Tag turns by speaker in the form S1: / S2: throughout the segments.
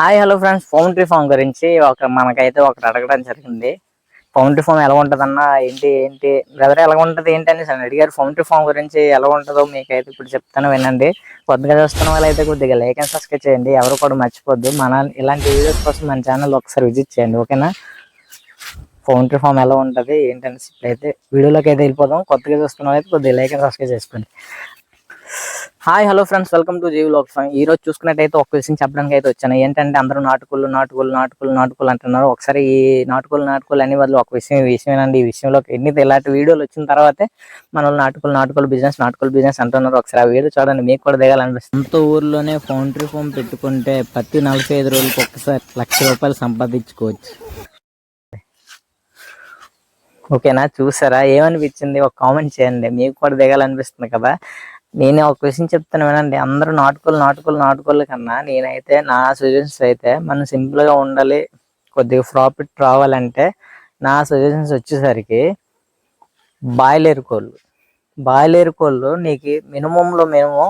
S1: Hi hello friends poultry farm గురించి ఒక మనకైతే ఒకటి అడగడం జరిగింది. పౌంట్రీ ఫామ్ ఎలా ఉంటుందన్న ఏంటి ఏంటి? బ్రదర్ ఎలా ఉంటుంది ఏంటి అని అని అడిగారు పౌంట్రీ ఫామ్ గురించి ఎలా ఉంటుందో మీకైతే ఇప్పుడు చెప్తాను వినండి. కొద్దిగా చూస్తున్న వాళ్ళైతే కొద్దిగా లైక్ అండ్ సబ్స్క్రైబ్ చేయండి. ఎవరు కూడా మర్చిపోద్దు. మన ఇలాంటి వీడియోస్ కోసం మన ఛానల్ ఒకసారి విజిట్ చేయండి ఓకేనా? పౌంట్రీ ఫామ్ ఎలా ఉంటుంది ఏంటని అయితే వీడియోలోకి అయితే వెళ్ళిపోదాం. కొత్తగా చూస్తున్న వాళ్ళైతే కొద్దిగా లైక్ అండ్ సబ్స్క్రైబ్ చేసుకోండి. Hi hello friends welcome to Jeevi Lok ఈ రోజు చూసుకున్నట్టయితే ఒక విషయం చెప్పడానికి అయితే వచ్చాను. ఏంటంటే అందరూ నాటుకులు నాటుకులు నాటుకులు నాటుకులు అంటున్నారు. ఒకసారి ఈ నాటుకులు నాటుకులు అనే బదులు ఒక విషయం ఈ విషయం ఏంటంటే ఈ విషయంలో ఎన్ని ఇలాంటి వీడియోలు వచ్చిన తర్వాతే మన నాటుకులు నాటుకులు బిజినెస్ నాటుకులు బిజినెస్ అంటున్నారు. ఒకసారి ఆ వీడియో చూడండి. మీకు కూడా దిగాలనిపిస్తుంది. సొంత ఊర్లోనే పౌంట్రీ ఫామ్ పెట్టుకుంటే ప్రతి నలభై ఐదు రోజులకు ఒక్కసారి లక్ష రూపాయలు సంపాదించుకోవచ్చు. ఓకేనా? చూసారా? ఏమనిపించింది? ఒక కామెంట్ చేయండి. మీకు కూడా దిగాలనిపిస్తుంది కదా? నేను ఒక విషయం చెప్తాను వినండి. అందరూ నాటుకోలు నాటుకోలు నాటుకోలు కన్నా నేనైతే నా సజెషన్స్ అయితే మనం సింపుల్గా ఉండాలి కొద్దిగా ప్రాఫిట్ రావాలంటే నా సజెషన్స్ వచ్చేసరికి బాయిలర్ కోళ్ళు. బాయిలర్ కోళ్ళు నీకు మినిమంలో మినిమం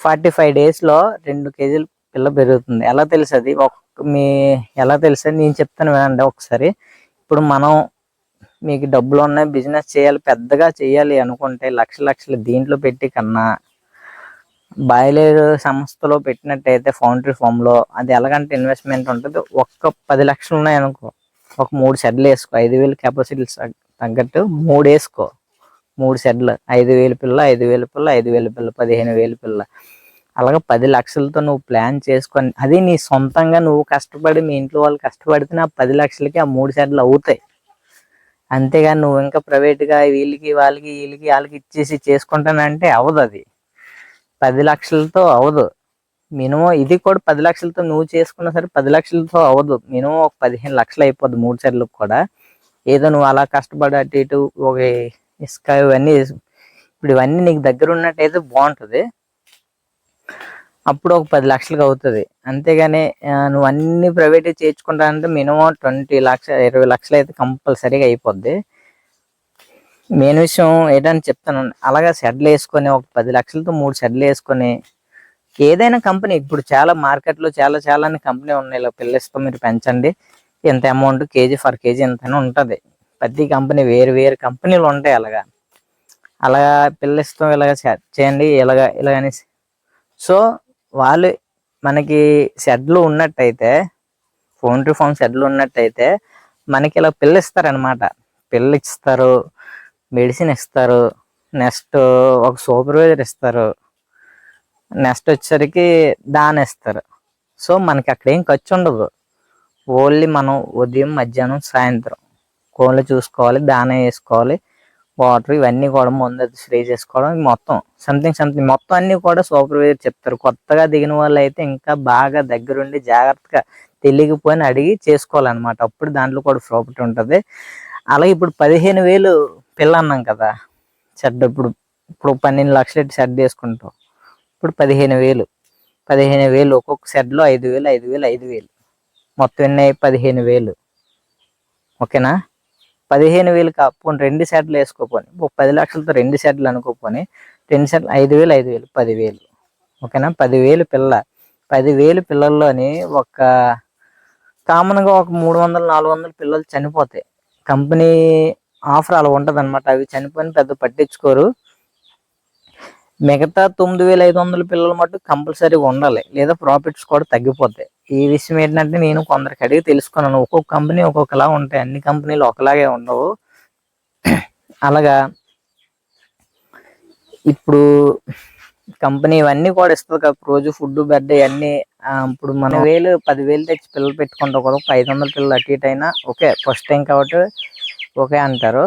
S1: ఫార్టీ ఫైవ్ డేస్లో రెండు కేజీలు పిల్ల పెరుగుతుంది. ఎలా తెలుసు అది ఒక మీ ఎలా తెలుసు నేను చెప్తాను వినండి ఒకసారి. ఇప్పుడు మనం మీకు డబ్బులు ఉన్నాయి బిజినెస్ చేయాలి పెద్దగా చేయాలి అనుకుంటే లక్ష లక్షలు దీంట్లో పెట్టి కన్నా బాయిలర్ సంస్థలో పెట్టినట్టయితే ఫౌండరీ ఫామ్లో అది ఎలాగంటే ఇన్వెస్ట్మెంట్ ఉంటుంది. ఒక్క పది లక్షలు ఉన్నాయి అనుకో ఒక మూడు షెడ్లు వేసుకో. ఐదు వేలు కెపాసిటీ తగ్గట్టు మూడు వేసుకో. మూడు షెడ్లు ఐదు వేలు పిల్ల ఐదు వేలు పిల్ల ఐదు వేలు పిల్ల పదిహేను వేలు పిల్ల. అలాగే పది లక్షలతో నువ్వు ప్లాన్ చేసుకొని అది నీ సొంతంగా నువ్వు కష్టపడి మీ ఇంట్లో వాళ్ళు కష్టపడితే ఆ పది లక్షలకి ఆ మూడు షెడ్లు అవుతాయి. అంతేగాని నువ్వు ఇంకా ప్రైవేట్గా వీళ్ళకి వాళ్ళకి వీళ్ళకి వాళ్ళకి ఇచ్చేసి చేసుకుంటానంటే అవ్వదు అది. పది లక్షలతో అవ్వదు మినిమం ఇది కూడా పది లక్షలతో నువ్వు చేసుకున్నా సరే పది లక్షలతో అవ్వదు మినిమం ఒక పదిహేను లక్షలు అయిపోద్ది మూడు సెట్లకు కూడా. ఏదో నువ్వు అలా కష్టపడి అటు ఇటు ఒక ఇసుక ఇవన్నీ ఇప్పుడు ఇవన్నీ నీకు దగ్గర ఉన్నట్టయితే బాగుంటుంది. అప్పుడు ఒక పది లక్షలకు అవుతుంది. అంతేగాని నువ్వు అన్ని ప్రైవేట్ చేర్చుకుంటానంటే మినిమం ట్వంటీ లక్ష ఇరవై లక్షలు అయితే కంపల్సరీగా అయిపోద్ది. మెయిన్ విషయం ఏంటని చెప్తాను. అలాగా షెడ్లు వేసుకొని ఒక పది లక్షలతో మూడు షెడ్లు వేసుకొని ఏదైనా కంపెనీ ఇప్పుడు చాలా మార్కెట్లో చాలా చాలా కంపెనీ ఉన్నాయి. ఇలా పిల్లలతో మీరు పెంచండి. ఎంత అమౌంట్ కేజీ ఫర్ కేజీ ఎంతైనా ఉంటుంది. ప్రతి కంపెనీ వేరు వేరు కంపెనీలు ఉంటాయి అలాగా. అలాగా పిల్లలతో ఇలాగ చేయండి. ఇలాగ ఇలాగని సో వాళ్ళు మనకి షెడ్లు ఉన్నట్టయితే ఫోన్ టు ఫోన్ షెడ్లు ఉన్నట్టయితే మనకి ఇలా పిల్ల ఇస్తారనమాట పిల్ల ఇస్తారు మెడిసిన్ ఇస్తారు నెక్స్ట్ ఒక సూపర్వైజర్ ఇస్తారు నెక్స్ట్ వచ్చేసరికి దాని ఇస్తారు. సో మనకి అక్కడ ఏం ఖర్చు ఉండదు. ఓన్లీ మనం ఉదయం మధ్యాహ్నం సాయంత్రం. కోళ్ళు చూసుకోవాలి దాన వేసుకోవాలి. వాటర్ ఇవన్నీ కూడా ముందు స్ప్రే చేసుకోవడం మొత్తం. సంథింగ్ సంథింగ్ మొత్తం అన్ని కూడా సూపర్వైజర్ చెప్తారు. కొత్తగా దిగిన వాళ్ళు అయితే ఇంకా బాగా దగ్గరుండి జాగ్రత్తగా తెలియకపోయినా అడిగి చేసుకోవాలన్నమాట. అప్పుడు దాంట్లో కూడా ప్రాఫిట్ ఉంటుంది. అలాగే ఇప్పుడు పదిహేను వేలు పిల్ల అన్నాం కదా. షెడ్ ఇప్పుడు ఇప్పుడు పన్నెండు లక్షలు షెడ్ వేసుకుంటాం ఇప్పుడు పదిహేను వేలు. పదిహేను వేలు ఒక్కొక్క షెడ్లో ఐదు వేలు ఐదు వేలు ఐదు వేలు. మొత్తం ఎన్ని పదిహేను వేలు. ఓకేనా? పదిహేను వేలు కాకపోని రెండు సెట్లు వేసుకోపోని పది లక్షలతో రెండు సెట్లు అనుకోపోని రెండు సెట్లు ఐదు వేలు ఐదు వేలు పదివేలు ఓకేనా? పదివేలు పిల్ల. పదివేలు పిల్లల్లోని ఒక కామన్గా ఒక మూడు వందలు నాలుగు వందల పిల్లలు చనిపోతాయి. కంపెనీ ఆఫర్ అలా ఉంటుంది అనమాట అవి చనిపోయిన పెద్ద పట్టించుకోరు. మిగతా తొమ్మిది వేల ఐదు వందల పిల్లలు మటు కంపల్సరీగా ఉండాలి లేదా ప్రాఫిట్స్ కూడా తగ్గిపోతాయి. ఈ విషయం ఏంటంటే నేను కొందరికి అడిగి తెలుసుకున్నాను. ఒక్కొక్క కంపెనీ ఒక్కొక్కలా ఉంటాయి. అన్ని కంపెనీలు ఒకలాగే ఉండవు. అలాగా ఇప్పుడు కంపెనీ ఇవన్నీ కూడా ఇస్తుంది కదా. రోజు ఫుడ్ బెడ్ ఇవన్నీ ఇప్పుడు మనం వేలు పదివేలు తెచ్చి పిల్లలు పెట్టుకుంటాం కదా. ఒక ఐదు వందల పిల్లలు అటు ఇటు అయినా ఓకే ఫస్ట్ టైం కాబట్టి ఓకే అంటారు.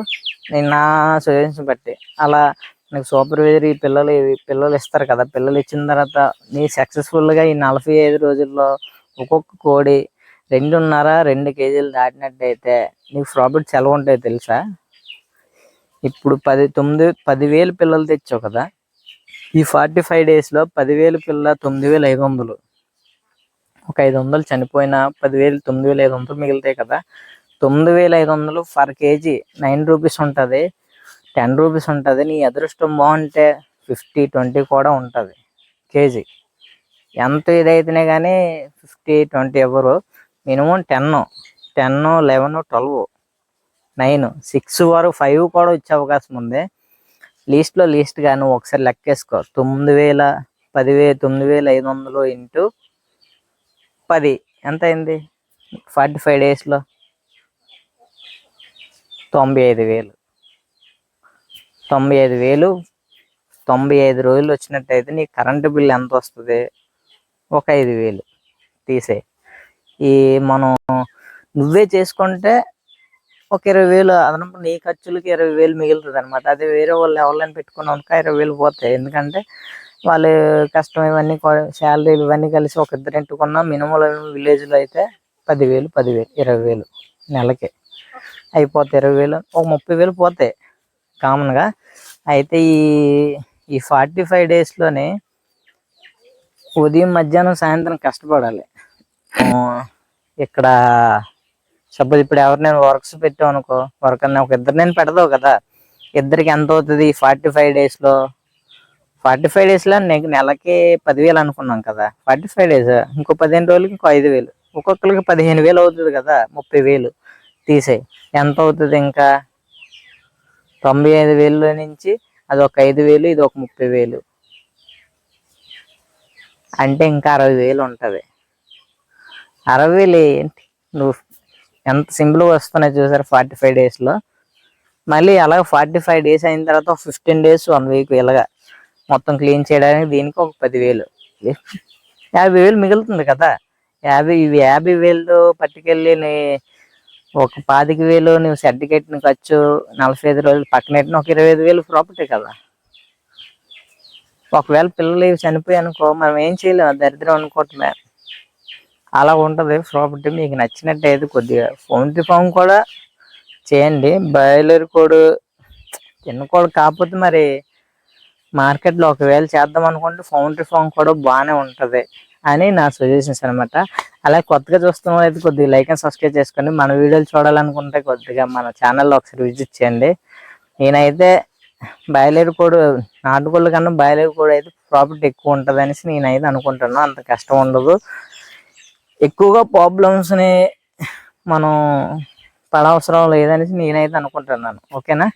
S1: నేను నా సజెషన్ బట్టి. అలా నీకు సూపర్వైజర్ ఈ పిల్లలు పిల్లలు ఇస్తారు కదా. పిల్లలు ఇచ్చిన తర్వాత నీ సక్సెస్ఫుల్గా ఈ నలభై ఐదు రోజుల్లో ఒక్కొక్క కోడి రెండున్నర రెండు కేజీలు దాటినట్టయితే నీకు ప్రాఫిట్స్ ఎలా ఉంటాయో తెలుసా? ఇప్పుడు పది తొమ్మిది పదివేలు పిల్లలు తెచ్చావు కదా. ఈ ఫార్టీ ఫైవ్ డేస్లో పదివేలు పిల్ల తొమ్మిది వేలు ఐదు వందలు. ఒక ఐదు వందలు చనిపోయినా పదివేలు తొమ్మిది వేలు ఐదు వందలు మిగులుతాయి కదా. తొమ్మిది వేల ఐదు వందలు పర్ కేజీ నైన్ రూపీస్ ఉంటుంది. టెన్ రూపీస్ ఉంటుంది. నీ అదృష్టం బాగుంటే ఫిఫ్టీ ట్వంటీ కూడా ఉంటుంది. కేజీ. ఎంత ఇదైతేనే కానీ ఫిఫ్టీ ట్వంటీ ఇవ్వరు. Minimum ten ten eleven twelve nine six వరకు ఫైవ్ కూడా వచ్చే అవకాశం ఉంది. లీస్ట్లో లీస్ట్గా నువ్వు ఒకసారి లెక్కేసుకో. తొమ్మిది వేల పదివే తొమ్మిది వేల ఐదు వందలు ఇంటూ పది. ఎంత అయింది? ఫార్టీ ఫైవ్ డేస్లో తొంభై ఐదు వేలు. తొంభై ఐదు వేలు తొంభై ఐదు రోజులు వచ్చినట్టయితే నీ కరెంటు బిల్ ఎంత వస్తుంది? ఒక ఐదు వేలు తీసే ఈ మనం నువ్వే చేసుకుంటే ఒక ఇరవై వేలు అదనపు నీ ఖర్చులకి ఇరవై వేలు మిగులుతుంది అనమాట అదే వేరే వాళ్ళు ఎవరిని పెట్టుకున్నాం అనుకో ఇరవై వేలు పోతాయి. ఎందుకంటే వాళ్ళు కష్టం ఇవన్నీ శాలరీలు ఇవన్నీ కలిసి ఒక ఇద్దరు ఇంటికున్నా మినిమం విలేజ్లో అయితే పదివేలు పదివేలు ఇరవై వేలు నెలకి. అయిపోతాయి ఇరవై వేలు ఒక ముప్పై వేలు పోతాయి. కామన్గా. అయితే ఈ ఈ ఫార్టీ ఫైవ్ డేస్లోనే ఉదయం మధ్యాహ్నం సాయంత్రం కష్టపడాలి. ఇక్కడ సపోజ్ ఇప్పుడు ఎవరు నేను వర్క్స్ పెట్టావు అనుకో వర్క్ అన్న ఒక ఇద్దరు నేను పెడతావు కదా ఇద్దరికి ఎంత అవుతుంది ఫార్టీ ఫైవ్ డేస్లో? ఫార్టీ ఫైవ్ డేస్లో నీకు నెలకి పదివేలు అనుకున్నాం కదా ఫార్టీ ఫైవ్ డేస్ ఇంకో పదిహేను రోజులకి ఇంకో ఐదు వేలు ఒక్కొక్కరికి పదిహేను వేలు అవుతుంది కదా ముప్పై వేలు తీసేయి. ఎంత అవుతుంది ఇంకా? తొంభై ఐదు వేలు నుంచి అది ఒక ఐదు వేలు ఇది ఒక ముప్పై వేలు. అంటే ఇంకా అరవై వేలు ఉంటుంది. అరవై వేలు ఏంటి? నువ్వు ఎంత సింపుల్గా వస్తున్నాయి చూసారు ఫార్టీ ఫైవ్ డేస్లో. మళ్ళీ అలాగ ఫార్టీ ఫైవ్ డేస్ అయిన తర్వాత ఒక ఫిఫ్టీన్ డేస్ వన్ వీక్ ఇలాగా మొత్తం క్లీన్ చేయడానికి దీనికి ఒక పదివేలు. యాభై వేలు మిగులుతుంది కదా. యాభై ఇవి యాభై వేలు పట్టుకెళ్ళి నీ ఒక పాతిక వేలు నువ్వు సర్టిఫికేట్ ఖర్చు నలభై ఐదు రోజులు పక్కన పెట్టిన ఒక ఇరవై ఐదు వేలు ప్రాపర్టీ కదా. ఒకవేళ పిల్లలు ఇవి చనిపోయి అనుకో మనం ఏం చేయలేము దరిద్రం అనుకోవటమే. అలా ఉంటుంది ప్రాపర్టీ. మీకు నచ్చినట్టయితే కొద్దిగా ఫోన్ ఫోన్ కూడా చేయండి. Boiler code. చిన్న కాకపోతే మరి మార్కెట్లో ఒకవేళ చేద్దాం అనుకుంటే ఫోన్ ఫోన్ కూడా బాగానే ఉంటుంది. అని నా సజెషన్స్ అనమాట అలాగే కొత్తగా చూస్తున్న వాళ్ళైతే కొద్దిగా లైక్ అండ్ సబ్స్క్రైబ్ చేసుకోండి. మన వీడియోలు చూడాలనుకుంటే కొద్దిగా మన ఛానల్లో ఒకసారి విజిట్ చేయండి. నేనైతే బయలేరు కోడ్ నాటుకోళ్ళ కన్నా బయలేరు కోడ్ అయితే ప్రాఫిట్ ఎక్కువ ఉంటుంది అనేసి నేనైతే అనుకుంటున్నాను అంత కష్టం ఉండదు. ఎక్కువగా ప్రాబ్లమ్స్ని మనం పడవసరం లేదనేసి నేనైతే అనుకుంటున్నాను. ఓకేనా?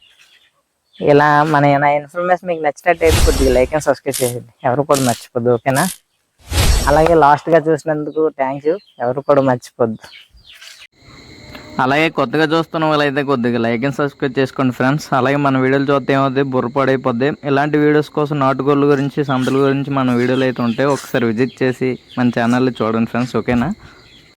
S1: ఇలా మన ఇన్ఫర్మేషన్ మీకు నచ్చినట్టయితే కొద్దిగా లైక్ అండ్ సబ్స్క్రైబ్ చేయండి ఎవరు కూడా మర్చిపోద్దు. ఓకేనా? అలాగే లాస్ట్గా చూసినందుకు థ్యాంక్ యూ ఎవరు కూడా మర్చిపోద్దు.
S2: అలాగే కొత్తగా చూస్తున్న వాళ్ళైతే కొద్దిగా లైక్ అండ్ సబ్స్క్రైబ్ చేసుకోండి ఫ్రెండ్స్ అలాగే మన వీడియోలు చూస్తే ఏమవుతుంది బుర్రపడైపోద్ది. ఇలాంటి వీడియోస్ కోసం నాటుకోళ్ళ గురించి సంతల గురించి మన వీడియోలు అయితే ఉంటాయి ఒకసారి విజిట్ చేసి మన ఛానల్లో చూడండి ఫ్రెండ్స్ ఓకేనా